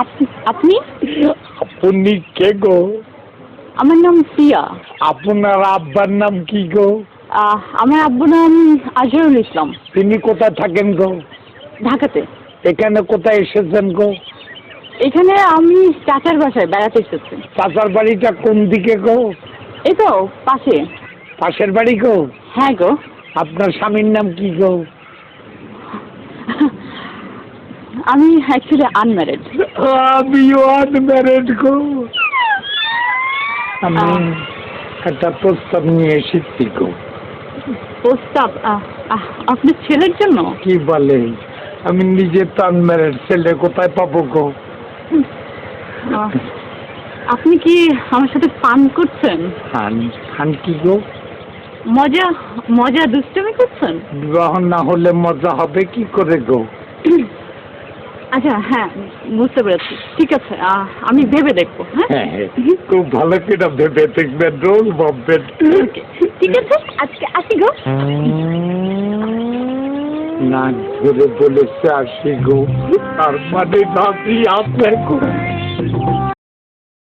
আপনি? আপনি কে গো? আমার নাম সিয়া আপনার আব্বার নাম কি গো? আমার আব্বুর নাম আজহারুল ইসলাম। তিনি কোথায় থাকেন গো? ঢাকাতে। এখানে কোথায় এসেছেন গো? এখানে আমি চাচার বাসায় বেড়াতে এসেছি। চাচার বাড়িটা কোন দিকে গো? এই তো পাশে। পাশের বাড়ি গো? হ্যাঁ গো। আপনার স্বামীর নাম কি গো? আমি অ্যাকচুয়ালি আনম্যারিড আমিও আনম্যারেড গো। আমি একটা প্রস্তাব নিয়ে এসেছি গো। প্রস্তাব? আপনার ছেলের জন্য? কি বলে আমি নিজে তো আনম্যারেড ছেলে কোথায় পাবো গো? আপনি কি আমার সাথে পান করছেন? খান কি গো? মজা মজা দুষ্টমি করছেন? বিবাহ না হলে মজা হবে কি করে গো? আচ্ছা হ্যাঁ বুঝতে পেরেছি। ঠিক আছে আমি ভেবে দেখব হ্যাঁ? হ্যাঁ হ্যাঁ। খুব ভালো করে ভেবে দেখবেন রোল ভাববেন ঠিক আছে আজকে আসি গো। না ধরে বলেছে আসি গো। তার মানে নাতি গো